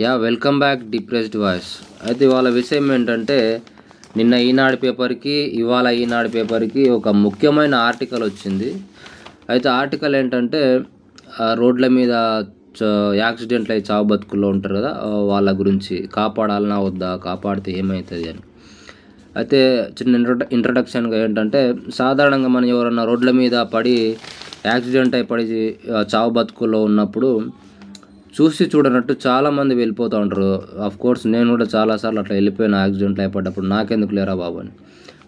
Yeah welcome back depressed voice. అయితే ఇవాళ విషయం ఏంటంటే నిన్న ఈనాడు పేపర్కి ఇవాళ ఈనాడు పేపర్కి ఒక ముఖ్యమైన ఆర్టికల్ వచ్చింది. అయితే ఆర్టికల్ ఏంటంటే రోడ్ల మీద చ- యాక్సిడెంట్లు అయి చావు బతుకుల్లో ఉంటారు కదా వాళ్ళ గురించి కాపాడాలనా వద్దా కాపాడితే ఏమవుతుంది అని. అయితే చిన్న ఇంట్రొడ ఇంట్రడక్షన్గా ఏంటంటే సాధారణంగా మనం ఎవరన్నా రోడ్ల మీద పడి యాక్సిడెంట్ అయి పడి చావు బతుకుల్లో ఉన్నప్పుడు చూసి చూడనట్టు చాలామంది వెళ్ళిపోతూ ఉంటారు. ఆఫ్ కోర్స్ నేను కూడా చాలాసార్లు అట్లా వెళ్ళిపోయిన యాక్సిడెంట్లు అయిపడ్డప్పుడు నాకెందుకు లేరా బాబు అని.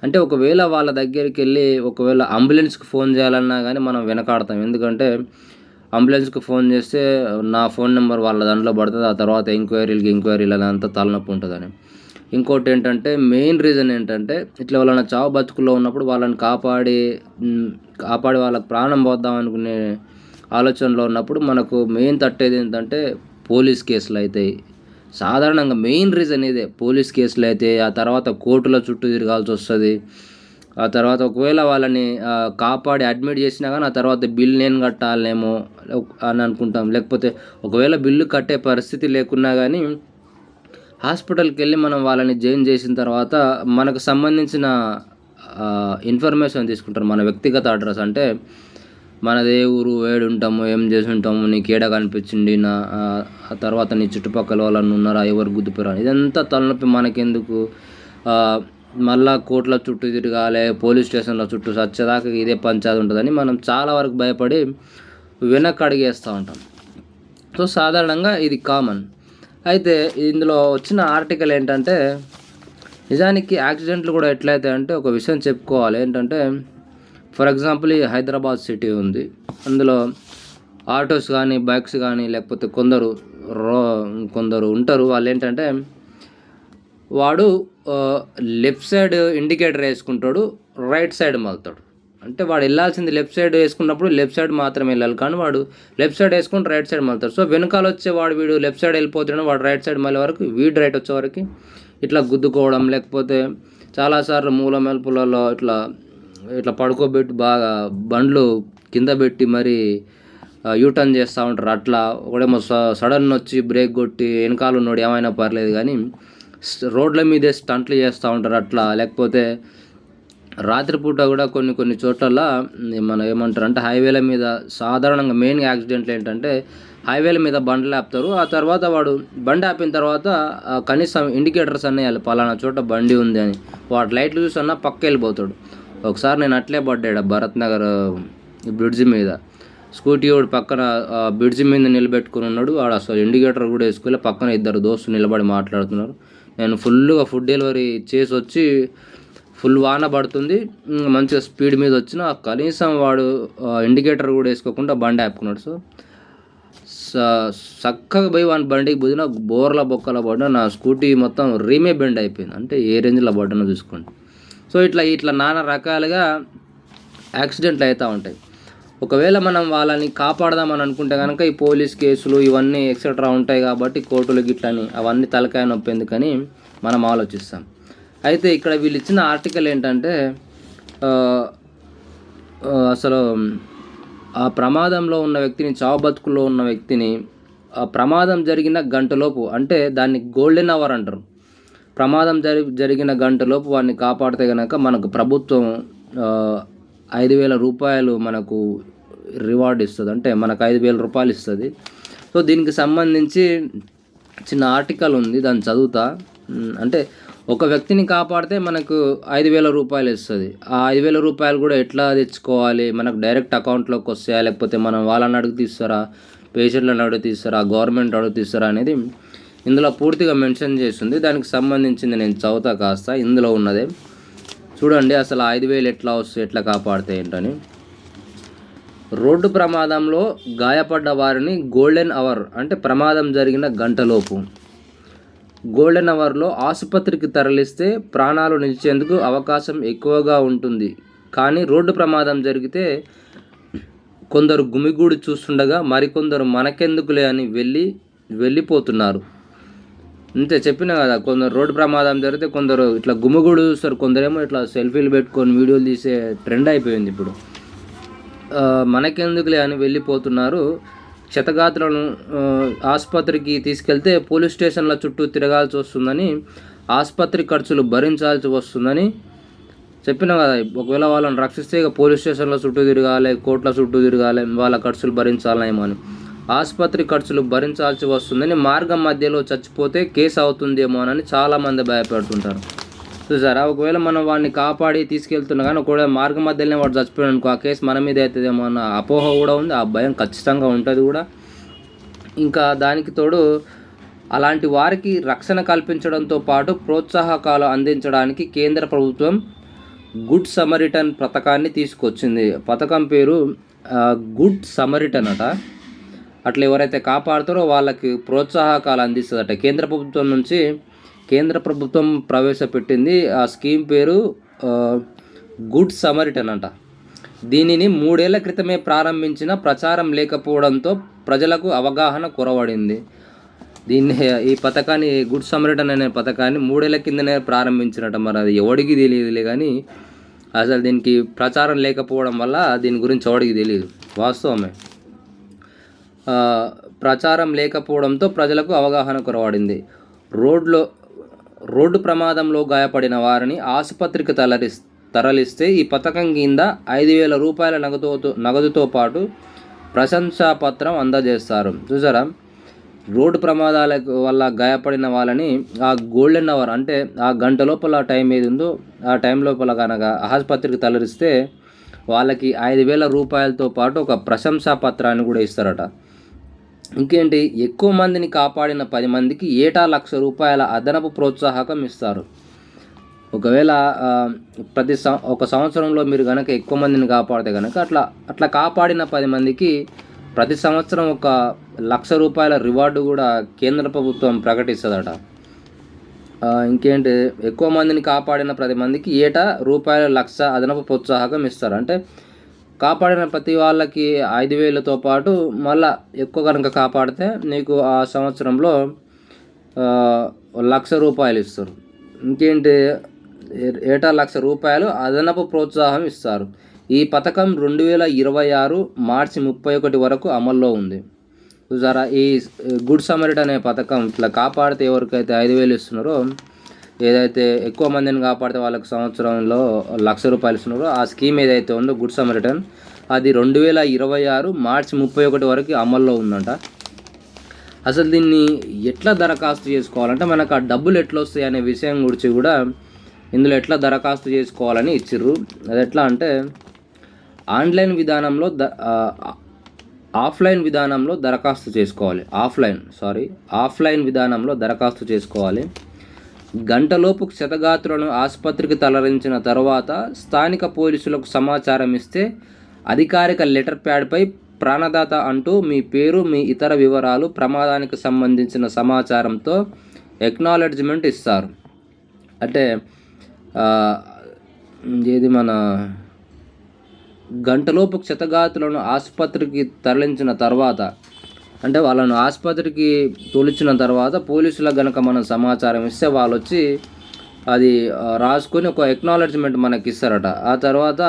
అంటే ఒకవేళ వాళ్ళ దగ్గరికి వెళ్ళి ఒకవేళ అంబులెన్స్కి ఫోన్ చేయాలన్నా కానీ మనం వెనకాడతాం. ఎందుకంటే అంబులెన్స్కి ఫోన్ చేస్తే నా ఫోన్ నెంబర్ వాళ్ళ దాంట్లో పడుతుంది. ఆ తర్వాత ఎంక్వైరీలకి ఎంక్వైరీలు అదంతా తలనొప్పి ఉంటుందని. ఇంకోటి ఏంటంటే మెయిన్ రీజన్ ఏంటంటే ఇట్లా వాళ్ళని చావు బతుకుల్లో ఉన్నప్పుడు వాళ్ళని కాపాడి కాపాడి వాళ్ళకి ప్రాణం పోద్దాం అనుకునే ఆలోచనలో ఉన్నప్పుడు మనకు మెయిన్ తట్టేది ఏంటంటే పోలీస్ కేసులు అవుతాయి సాధారణంగా మెయిన్ రీజన్ ఇదే పోలీస్ కేసులు అయితే ఆ తర్వాత కోర్టుల చుట్టూ తిరగాల్సి వస్తుంది. ఆ తర్వాత ఒకవేళ వాళ్ళని కాపాడి అడ్మిట్ చేసినా కానీ ఆ తర్వాత బిల్ నేను కట్టాలేమో అని అనుకుంటాం. లేకపోతే ఒకవేళ బిల్లు కట్టే పరిస్థితి లేకున్నా కానీ హాస్పిటల్కి వెళ్ళి మనం వాళ్ళని జాయిన్ చేసిన తర్వాత మనకు సంబంధించిన ఇన్ఫర్మేషన్ తీసుకుంటారు. మన వ్యక్తిగత అడ్రస్ అంటే మనదే ఊరు వేడుంటాము ఏం చేసి ఉంటాము నీకు ఏడ కనిపించింది నా ఆ, తర్వాత నీ చుట్టుపక్కల వాళ్ళని ఉన్నారా ఎవరు గుద్దుపోయారు ఇదంతా తలనొప్పి మనకెందుకు? మళ్ళా కోట్ల చుట్టూ తిరగాలి పోలీస్ స్టేషన్ల చుట్టూ సచ్చేదాకా ఇదే పంచాయతీ ఉంటుందని మనం చాలా వరకు భయపడి వెనక్కి అడిగేస్తూ ఉంటాం. సో సాధారణంగా ఇది కామన్. అయితే ఇందులో వచ్చిన ఆర్టికల్ ఏంటంటే నిజానికి యాక్సిడెంట్లు కూడా ఎట్లయితే అంటే ఒక విషయం చెప్పుకోవాలి. ఏంటంటే ఫర్ ఎగ్జాంపుల్ ఈ హైదరాబాద్ సిటీ ఉంది. అందులో ఆటోస్ కానీ బైక్స్ కానీ లేకపోతే కొందరు రో కొందరు ఉంటారు. వాళ్ళు ఏంటంటే వాడు లెఫ్ట్ సైడ్ ఇండికేటర్ వేసుకుంటాడు రైట్ సైడ్ మళ్తాడు. అంటే వాడు వెళ్ళాల్సింది లెఫ్ట్ సైడ్ వేసుకున్నప్పుడు లెఫ్ట్ సైడ్ మాత్రమే వెళ్ళాలి. కానీ వాడు లెఫ్ట్ సైడ్ వేసుకుని రైట్ సైడ్ మళ్తాడు. సో వెనకాల వచ్చే వాడు వీడు లెఫ్ట్ సైడ్ వెళ్ళిపోతున్నాడు వాడు రైట్ సైడ్ మళ్ళీ వరకు వీడు రైట్ వచ్చే వరకు ఇట్లా గుద్దుకోవడం లేకపోతే చాలాసార్లు మూల మెలుపులలో ఇట్లా ఇట్లా పడుకోబెట్టి బాగా బండ్లు కింద పెట్టి మరి యూటర్న్ చేస్తూ ఉంటారు. అట్లా ఒకడేమో స- సడన్ వచ్చి బ్రేక్ కొట్టి వెనకాల ఉన్నోడు ఏమైనా పర్లేదు కానీ రోడ్ల మీదే స్టంట్లు చేస్తూ ఉంటారు అట్లా. లేకపోతే రాత్రిపూట కూడా కొన్ని కొన్ని చోట్ల మనం ఏమంటారు అంటే హైవేల మీద సాధారణంగా మెయిన్ యాక్సిడెంట్లు ఏంటంటే హైవేల మీద బండ్లు ఆపుతారు. ఆ తర్వాత వాడు బండి ఆపిన తర్వాత కనీసం ఇండికేటర్స్ అన్నీ వేయాలి పలానా చోట బండి ఉంది అని వాడు లైట్లు చూసి అన్న పక్క వెళ్ళిపోతాడు ఒకసారి నేను అట్లే పడ్డాడు భరత్ నగర్ బ్రిడ్జి మీద. స్కూటీ వాడు పక్కన ఆ, బ్రిడ్జి మీద నిలబెట్టుకుని ఉన్నాడు. వాడు అసలు ఇండికేటర్ కూడా వేసుకోలే. పక్కన ఇద్దరు దోస్తులు నిలబడి మాట్లాడుతున్నారు. నేను ఫుల్గా ఫుడ్ డెలివరీ చేసి వచ్చి ఫుల్ వాన పడుతుంది. మంచిగా స్పీడ్ మీద వచ్చిన కనీసం వాడు ఇండికేటర్ కూడా వేసుకోకుండా బండి ఆపుకున్నాడు. సో స- చక్కగా పోయి వాని బండికి పోయిన బోర్ల బొక్కల పడిన నా స్కూటీ మొత్తం రీమే బెండ్ అయిపోయింది. అంటే ఏ రేంజ్లో పడ్డానో చూసుకోండి. సో ఇట్లా ఇట్లా నానా రకాలుగా యాక్సిడెంట్లు అవుతూ ఉంటాయి. ఒకవేళ మనం వాళ్ళని కాపాడదామని అనుకుంటే కనుక ఈ పోలీస్ కేసులు ఇవన్నీ ఎక్సెట్రా ఉంటాయి కాబట్టి కోర్టులు గిట్లని అవన్నీ తలకాయ నొప్పి ఎందుకని మనం ఆలోచిస్తాం. అయితే ఇక్కడ వీళ్ళు ఇచ్చిన ఆర్టికల్ ఏంటంటే అసలు ఆ ప్రమాదంలో ఉన్న వ్యక్తిని చావు బతుకుల్లో ఉన్న వ్యక్తిని ఆ ప్రమాదం జరిగిన గంటలోపు అంటే దాన్ని గోల్డెన్ అవర్ అంటారు. ప్రమాదం జరి జరిగిన గంటలోపు వాడిని కాపాడితే కనుక మనకు ప్రభుత్వం ఐదు వేల రూపాయలు మనకు రివార్డ్ ఇస్తుంది. అంటే మనకు ఐదు వేల రూపాయలు ఇస్తుంది. సో దీనికి సంబంధించి చిన్న ఆర్టికల్ ఉంది. దాన్ని చదువుతా. అంటే ఒక వ్యక్తిని కాపాడితే మనకు ఐదు వేల రూపాయలు ఇస్తుంది. ఆ ఐదు వేల రూపాయలు కూడా ఎట్లా తెచ్చుకోవాలి? మనకు డైరెక్ట్ అకౌంట్లోకి వస్తాయా? లేకపోతే మనం వాళ్ళని అడుగు తీస్తారా? పేషెంట్లను అడుగు తీస్తారా? గవర్నమెంట్ అడుగు తీస్తారా అనేది ఇందులో పూర్తిగా మెన్షన్ చేస్తుంది. దానికి సంబంధించింది నేను చదువుతా కాస్త. ఇందులో ఉన్నదే. చూడండి అసలు ఐదు వేలు ఎట్లా వస్తుంది ఎట్లా కాపాడితే ఏంటని. రోడ్డు ప్రమాదంలో గాయపడ్డ వారిని గోల్డెన్ అవర్ అంటే ప్రమాదం జరిగిన గంటలోపు. గోల్డెన్ అవర్లో ఆసుపత్రికి తరలిస్తే ప్రాణాలు నిలిచేందుకు అవకాశం ఎక్కువగా ఉంటుంది. కానీ రోడ్డు ప్రమాదం జరిగితే కొందరు గుమిగూడి చూస్తుండగా మరికొందరు మనకెందుకులే అని వెళ్ళి వెళ్ళిపోతున్నారు. అంతే చెప్పిన కదా కొందరు రోడ్డు ప్రమాదం జరిగితే కొందరు ఇట్లా గుమ్మగుడు చూస్తారు కొందరేమో ఇట్లా సెల్ఫీలు పెట్టుకొని వీడియోలు తీసే ట్రెండ్ అయిపోయింది ఇప్పుడు. మనకెందుకులే అని వెళ్ళిపోతున్నారు. క్షతగాత్రులను ఆసుపత్రికి తీసుకెళ్తే పోలీస్ స్టేషన్ల చుట్టూ తిరగాల్సి వస్తుందని ఆసుపత్రి ఖర్చులు భరించాల్సి వస్తుందని చెప్పిన కదా ఒకవేళ వాళ్ళని రక్షిస్తే ఇక పోలీస్ స్టేషన్ల చుట్టూ తిరగాలి కోర్టుల చుట్టూ తిరగాలి వాళ్ళ ఖర్చులు భరించాలేమో అని. ఆసుపత్రి ఖర్చులు భరించాల్సి వస్తుందని మార్గం మధ్యలో చచ్చిపోతే కేసు అవుతుందేమో అని చాలామంది భయపడుతుంటారు. చూసారా? ఒకవేళ మనం వాడిని కాపాడి తీసుకెళ్తున్నా కానీ ఒకవేళ మార్గం మధ్యలోనే వాడు చచ్చిపోయాడు అనుకో ఆ కేసు మన మీద అవుతుందేమో అన్న అపోహ కూడా ఉంది. ఆ భయం ఖచ్చితంగా ఉంటుంది కూడా. ఇంకా దానికి తోడు అలాంటి వారికి రక్షణ కల్పించడంతో పాటు ప్రోత్సాహకాలు అందించడానికి కేంద్ర ప్రభుత్వం గుడ్ సమరిటన్ పథకాన్ని తీసుకొచ్చింది. పథకం పేరు గుడ్ సమరిటన్ అట. అట్లా ఎవరైతే కాపాడుతారో వాళ్ళకి ప్రోత్సాహకాలు అందిస్తుందట. కేంద్ర ప్రభుత్వం నుంచి కేంద్ర ప్రభుత్వం ప్రవేశపెట్టింది. ఆ స్కీమ్ పేరు గుడ్ సమరిటన్ అంట. దీనిని మూడేళ్ళ క్రితమే ప్రారంభించిన ప్రచారం లేకపోవడంతో ప్రజలకు అవగాహన కొరవడింది. దీన్ని ఈ పథకాన్ని గుడ్ సమరిటన్ అనే పథకాన్ని మూడేళ్ళ కిందనే ప్రారంభించినట. మరి అది ఎవడికి తెలియదులే కానీ అసలు దీనికి ప్రచారం లేకపోవడం వల్ల దీని గురించి ఎవడికి తెలియదు. వాస్తవమే. ప్రచారం లేకపోవడంతో ప్రజలకు అవగాహన కొరవడింది. రోడ్లో రోడ్డు ప్రమాదంలో గాయపడిన వారిని ఆసుపత్రికి తరలిస్ తరలిస్తే ఈ పథకం కింద ఐదు వేల రూపాయల నగదుతో నగదుతో పాటు ప్రశంసా పత్రం అందజేస్తారు. చూసారా? రోడ్డు ప్రమాదాల వల్ల గాయపడిన వాళ్ళని ఆ గోల్డెన్ అవర్ అంటే ఆ గంట లోపల టైం ఏది ఉందో ఆ టైం లోపల కనుక ఆసుపత్రికి తలరిస్తే వాళ్ళకి ఐదు వేల రూపాయలతో పాటు ఒక ప్రశంసా పత్రాన్ని కూడా ఇస్తారట. ఇంకేంటి ఎక్కువ మందిని కాపాడిన పది మందికి ఏటా లక్ష రూపాయల అదనపు ప్రోత్సాహకం ఇస్తారు. ఒకవేళ ప్రతి సం ఒక సంవత్సరంలో మీరు కనుక ఎక్కువ మందిని కాపాడితే కనుక అట్లా అట్లా కాపాడిన పది మందికి ప్రతి సంవత్సరం ఒక లక్ష రూపాయల రివార్డు కూడా కేంద్ర ప్రభుత్వం ప్రకటిస్తుందట. ఇంకేంటి ఎక్కువ మందిని కాపాడిన ప్రతి మందికి ఏటా రూపాయల లక్ష అదనపు ప్రోత్సాహకం ఇస్తారు. అంటే కాపాడిన ప్రతి వాళ్ళకి ఐదు వేలతో పాటు మళ్ళా ఎక్కువ కనుక కాపాడితే నీకు ఆ సంవత్సరంలో లక్ష రూపాయలు ఇస్తారు. ఇంకేంటి? ఏటా లక్ష రూపాయలు అదనపు ప్రోత్సాహం ఇస్తారు. ఈ పథకం రెండు వేల ఇరవై ఆరు మార్చి ముప్పై ఒకటి వరకు అమల్లో ఉంది. చూసారా? ఈ గుడ్ సమరిట్ అనే పథకం ఇట్లా కాపాడితే ఎవరికైతే ఐదు వేలు ఇస్తున్నారో ఏదైతే ఎక్కువ మందిని కాపాడితే వాళ్ళకి సంవత్సరంలో లక్ష రూపాయలు ఇస్తున్నారో ఆ స్కీమ్ ఏదైతే ఉందో గుడ్ సమరిటన్ అది రెండు వేల ఇరవై ఆరు మార్చి ముప్పై ఒకటి వరకు అమల్లో ఉందంట. అసలు దీన్ని ఎట్లా దరఖాస్తు చేసుకోవాలంటే మనకు ఆ డబ్బులు ఎట్లా వస్తాయి అనే విషయం గురించి కూడా ఇందులో ఎట్లా దరఖాస్తు చేసుకోవాలని ఇచ్చిర్రు. అది ఎట్లా అంటే ఆన్లైన్ విధానంలో ద ఆఫ్లైన్ విధానంలో దరఖాస్తు చేసుకోవాలి. ఆఫ్లైన్ సారీ ఆఫ్లైన్ విధానంలో దరఖాస్తు చేసుకోవాలి. గంటలోపు క్షతగాత్రులను ఆసుపత్రికి తరలించిన తర్వాత స్థానిక పోలీసులకు సమాచారం ఇస్తే అధికారిక లెటర్ ప్యాడ్పై ప్రాణదాత అంటూ మీ పేరు మీ ఇతర వివరాలు ప్రమాదానికి సంబంధించిన సమాచారంతో ఎక్నాలెడ్జ్మెంట్ ఇస్తారు. అంటే ఇది ఏది మన గంటలోపు క్షతగాతులను ఆసుపత్రికి తరలించిన తర్వాత అంటే వాళ్ళను ఆసుపత్రికి తోలించిన తర్వాత పోలీసులకు గనక మనం సమాచారం ఇస్తే వాళ్ళు వచ్చి అది రాసుకొని ఒక ఎక్నాలెడ్జ్మెంట్ మనకి ఇస్తారట. ఆ తర్వాత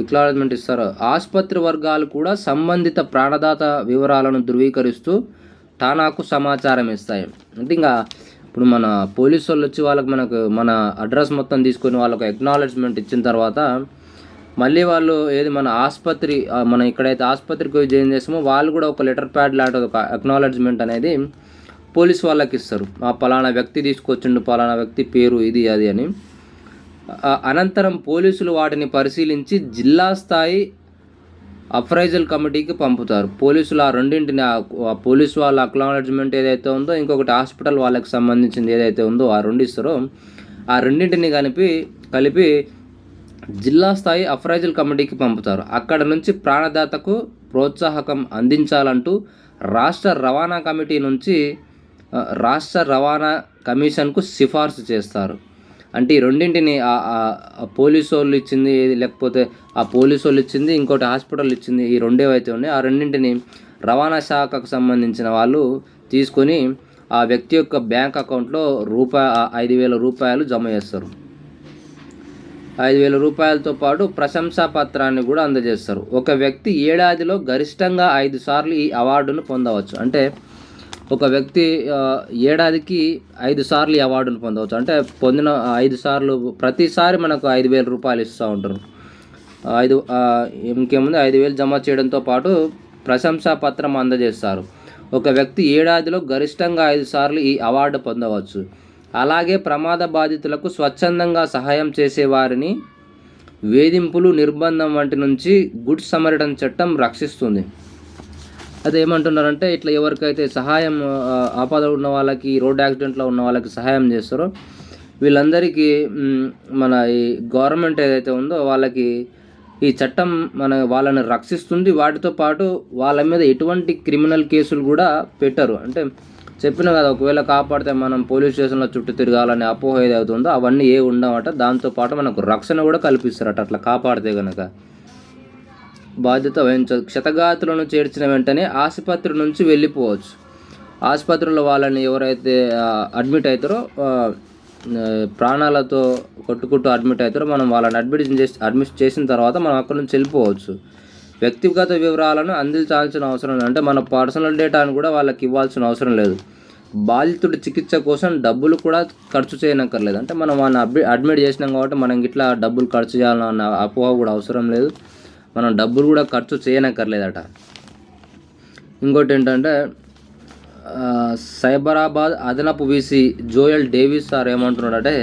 ఎక్నాలెడ్జ్మెంట్ ఇస్తారు. ఆసుపత్రి వర్గాలు కూడా సంబంధిత ప్రాణదాత వివరాలను ధృవీకరిస్తూ ఠానాకు సమాచారం ఇస్తాయి. అంటే ఇంకా ఇప్పుడు మన పోలీసు వాళ్ళు వచ్చి వాళ్ళకి మనకు మన అడ్రస్ మొత్తం తీసుకొని వాళ్ళకు ఎక్నాలెడ్జ్మెంట్ ఇచ్చిన తర్వాత మళ్ళీ వాళ్ళు ఏది మన ఆసుపత్రి మనం ఇక్కడైతే ఆసుపత్రికి పోయి జాయిన్ చేస్తామో వాళ్ళు కూడా ఒక లెటర్ ప్యాడ్ లాంటి ఒక అక్నాలెడ్జ్మెంట్ అనేది పోలీస్ వాళ్ళకి ఇస్తారు. ఆ పలానా వ్యక్తి తీసుకొచ్చిండు పలానా వ్యక్తి పేరు ఇది అది అని. అనంతరం పోలీసులు వాటిని పరిశీలించి జిల్లా స్థాయి అప్రైజల్ కమిటీకి పంపుతారు. పోలీసులు ఆ రెండింటిని ఆ పోలీసు వాళ్ళ అక్నాలెడ్జ్మెంట్ ఏదైతే ఉందో ఇంకొకటి హాస్పిటల్ వాళ్ళకి సంబంధించింది ఏదైతే ఉందో ఆ రెండు ఇస్తారో ఆ రెండింటిని కలిపి కలిపి జిల్లా స్థాయి అఫ్రైజల్ కమిటీకి పంపుతారు. అక్కడ నుంచి ప్రాణదాతకు ప్రోత్సాహకం అందించాలంటూ రాష్ట్ర రవాణా కమిటీ నుంచి రాష్ట్ర రవాణా కమిషన్కు సిఫార్సు చేస్తారు. అంటే ఈ రెండింటిని పోలీసు వాళ్ళు ఇచ్చింది లేకపోతే ఆ పోలీసు వాళ్ళు ఇచ్చింది ఇంకోటి హాస్పిటల్ ఇచ్చింది ఈ రెండేవైతే ఉన్నాయి. ఆ రెండింటిని రవాణా శాఖకు సంబంధించిన వాళ్ళు తీసుకొని ఆ వ్యక్తి యొక్క బ్యాంక్ అకౌంట్లో రూపాయ ఐదు వేల రూపాయలు జమ చేస్తారు. ఐదు వేల రూపాయలతో పాటు ప్రశంసా పత్రాన్ని కూడా అందజేస్తారు. ఒక వ్యక్తి ఏడాదిలో గరిష్టంగా ఐదు సార్లు ఈ అవార్డును పొందవచ్చు. అంటే ఒక వ్యక్తి ఏడాదికి ఐదు సార్లు ఈ అవార్డును పొందవచ్చు. అంటే పొందిన ఐదు సార్లు ప్రతిసారి మనకు ఐదు వేల రూపాయలు ఇస్తూ ఉంటారు. ఐదు ఇంకేముంది? ఐదు వేలు జమ చేయడంతో పాటు ప్రశంసా పత్రం అందజేస్తారు. ఒక వ్యక్తి ఏడాదిలో గరిష్టంగా ఐదు సార్లు ఈ అవార్డు పొందవచ్చు. అలాగే ప్రమాద బాధితులకు స్వచ్ఛందంగా సహాయం చేసేవారిని వేధింపులు నిర్బంధం వంటి నుంచి గుడ్ సమరటన్ చట్టం రక్షిస్తుంది. అదే ఏమంటున్నారంటే ఇట్లా ఎవరికైతే సహాయం ఆపద ఉన్న వాళ్ళకి రోడ్ యాక్సిడెంట్లో ఉన్న వాళ్ళకి సహాయం చేస్తారో వీళ్ళందరికీ మన ఈ గవర్నమెంట్ ఏదైతే ఉందో వాళ్ళకి ఈ చట్టం మన వాళ్ళని రక్షిస్తుంది. వాటితో పాటు వాళ్ళ మీద ఎటువంటి క్రిమినల్ కేసులు కూడా పెట్టరు. అంటే చెప్పిన కదా ఒకవేళ కాపాడితే మనం పోలీస్ స్టేషన్లో చుట్టూ తిరగాలనే అపోహ ఏది అవుతుందో అవన్నీ ఏ ఉండవట. దాంతోపాటు మనకు రక్షణ కూడా కల్పిస్తారట. అట్లా కాపాడితే కనుక బాధ్యత వహించదు. క్షతగాతులను చేర్చిన వెంటనే ఆసుపత్రి నుంచి వెళ్ళిపోవచ్చు. ఆసుపత్రిలో వాళ్ళని ఎవరైతే అడ్మిట్ అవుతారో ప్రాణాలతో కొట్టుకుంటూ అడ్మిట్ అవుతారో మనం వాళ్ళని అడ్మిట్ చేసి అడ్మిట్ చేసిన తర్వాత మనం అక్కడ నుంచి వెళ్ళిపోవచ్చు. వ్యక్తిగత వివరాలను అందించాల్సిన అవసరం లేదు. అంటే మన పర్సనల్ డేటాను కూడా వాళ్ళకి ఇవ్వాల్సిన అవసరం లేదు. బాధితుడి చికిత్స కోసం డబ్బులు కూడా ఖర్చు చేయనక్కర్లేదు. అంటే మనం వాళ్ళని అడ్మి అడ్మిట్ చేసినాం కాబట్టి మనం ఇట్లా డబ్బులు ఖర్చు చేయాలన్న అపోహ కూడా అవసరం లేదు. మనం డబ్బులు కూడా ఖర్చు చేయనక్కర్లేదట. ఇంకోటి ఏంటంటే సైబరాబాద్ అదనపు వీసీ జోయల్ డేవిస్ సార్ ఏమంటున్నాడంటే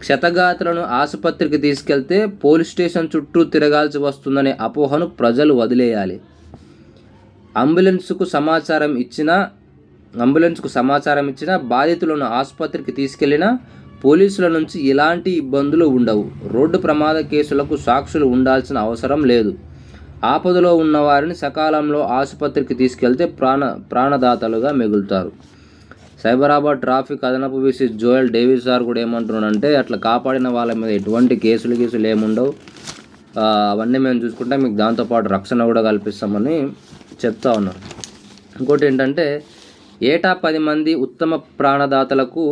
క్షతగాతులను ఆసుపత్రికి తీసుకెళ్తే పోలీస్ స్టేషన్ చుట్టూ తిరగాల్సి వస్తుందనే అపోహను ప్రజలు వదిలేయాలి. అంబులెన్స్కు సమాచారం ఇచ్చిన అంబులెన్స్కు సమాచారం ఇచ్చిన బాధితులను ఆసుపత్రికి తీసుకెళ్ళిన పోలీసుల నుంచి ఎలాంటి ఇబ్బందులు ఉండవు. రోడ్డు ప్రమాద కేసులకు సాక్షులు ఉండాల్సిన అవసరం లేదు. ఆపదలో ఉన్నవారిని సకాలంలో ఆసుపత్రికి తీసుకెళ్తే ప్రాణ ప్రాణదాతలుగా మిగులుతారు. సైబరాబాద్ ట్రాఫిక్ అదనపు విసి జోయల్ డేవిస్ సార్ కూడా ఏమంటున్నాడంటే అట్లా కాపాడిన వాళ్ళ మీద ఎటువంటి కేసులు గీసులు ఏముండవు. అవన్నీ మేము చూసుకుంటే మీకు దాంతోపాటు రక్షణ కూడా కల్పిస్తామని చెప్తా ఉన్నారు. ఇంకోటి ఏంటంటే ఏటా పది మంది ఉత్తమ ప్రాణదాతలకు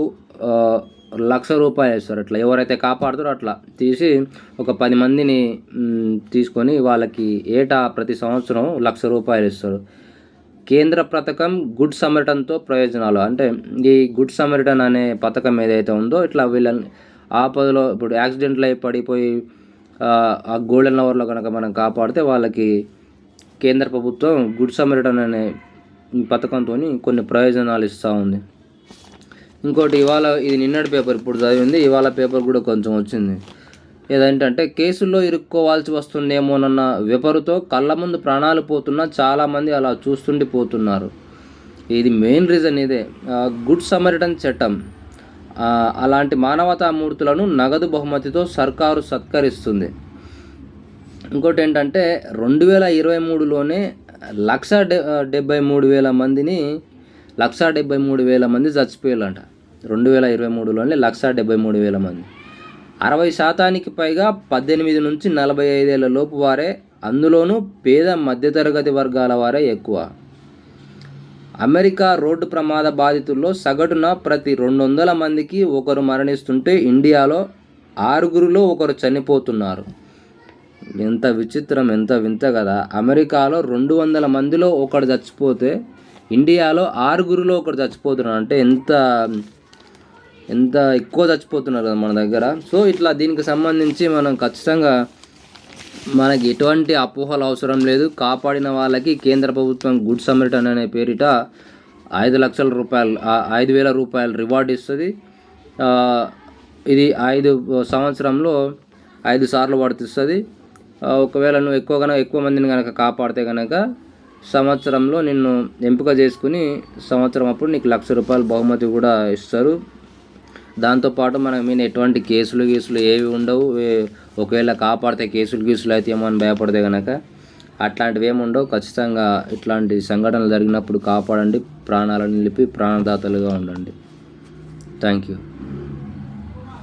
లక్ష రూపాయలు ఇస్తారు అట్లా ఎవరైతే కాపాడుతారో అట్లా తీసి ఒక పది మందిని తీసుకొని వాళ్ళకి ఏటా ప్రతి సంవత్సరం లక్ష రూపాయలు ఇస్తారు. కేంద్ర పథకం గుడ్ సమరిటన్తో ప్రయోజనాలు. అంటే ఈ గుడ్ సమరిటన్ అనే పథకం ఏదైతే ఉందో ఇట్లా వీళ్ళని ఆపదలో ఇప్పుడు యాక్సిడెంట్లు అయి పడిపోయి ఆ, గోల్డెన్ అవర్లో కనుక మనం కాపాడితే వాళ్ళకి కేంద్ర ప్రభుత్వం గుడ్ సమరిటన్ అనే పథకంతో కొన్ని ప్రయోజనాలు ఇస్తూ ఉంది. ఇంకోటి ఇవాళ ఇది నిన్నటి పేపర్ ఇప్పుడు చదివింది. ఇవాళ పేపర్ కూడా కొంచెం వచ్చింది. ఏదంటే కేసుల్లో ఇరుక్కోవాల్సి వస్తుందేమోనన్న విపరుతో కళ్ళ ముందు ప్రాణాలు పోతున్నా చాలామంది అలా చూస్తుండి పోతున్నారు. ఇది మెయిన్ రీజన్ ఇదే. గుడ్ సమరిటన్ చట్టం. అలాంటి అలాంటి మానవతామూర్తులను నగదు బహుమతితో సర్కారు సత్కరిస్తుంది. ఇంకోటి ఏంటంటే రెండు వేల ఇరవై మూడులోనే లక్ష డెబ్బై మూడు వేల మందిని లక్ష డెబ్బై మూడు వేల మంది చచ్చిపోయాలంట రెండు వేల ఇరవై మూడులోనే లక్ష డెబ్బై మూడు వేల మంది. అరవై శాతానికి పైగా పద్దెనిమిది నుంచి నలభై ఐదేళ్ళ లోపు వారే అందులోనూ పేద మధ్యతరగతి వర్గాల వారే ఎక్కువ. అమెరికా రోడ్డు ప్రమాద బాధితుల్లో సగటున ప్రతి రెండు వందల మందికి ఒకరు మరణిస్తుంటే ఇండియాలో ఆరుగురిలో ఒకరు చనిపోతున్నారు. ఎంత విచిత్రం ఎంత వింత కదా. అమెరికాలో రెండు వందల మందిలో ఒకడు చచ్చిపోతే ఇండియాలో ఆరుగురిలో ఒకడు చచ్చిపోతున్నారు అంటే ఎంత ఎంత ఎక్కువ చచ్చిపోతున్నారు కదా మన దగ్గర. సో ఇట్లా దీనికి సంబంధించి మనం ఖచ్చితంగా మనకి ఎటువంటి అపోహలు అవసరం లేదు. కాపాడిన వాళ్ళకి కేంద్ర ప్రభుత్వం గుడ్ సమరిటన్ అనే పేరిట ఐదు లక్షల రూపాయలు ఐదు వేల రూపాయలు రివార్డ్ ఇస్తుంది. ఇది ఐదు సంవత్సరంలో ఐదు సార్లు వర్తిస్తుంది ఒకవేళ నువ్వు ఎక్కువగా ఎక్కువ మందిని కనుక కాపాడితే కనుక సంవత్సరంలో నిన్ను ఎంపిక చేసుకుని సంవత్సరం అప్పుడు నీకు లక్ష రూపాయలు బహుమతి కూడా ఇస్తారు. దాంతోపాటు మన మీద ఎటువంటి కేసులు గీసులు ఏవి ఉండవు. ఒకవేళ కాపాడితే కేసులు గీసులు అయితే ఏమో అని భయపడితే కనుక అట్లాంటివి ఏమి ఉండవు. ఖచ్చితంగా ఇట్లాంటి సంఘటనలు జరిగినప్పుడు కాపాడండి. ప్రాణాలను నిలిపి ప్రాణదాతలుగా ఉండండి. Thank you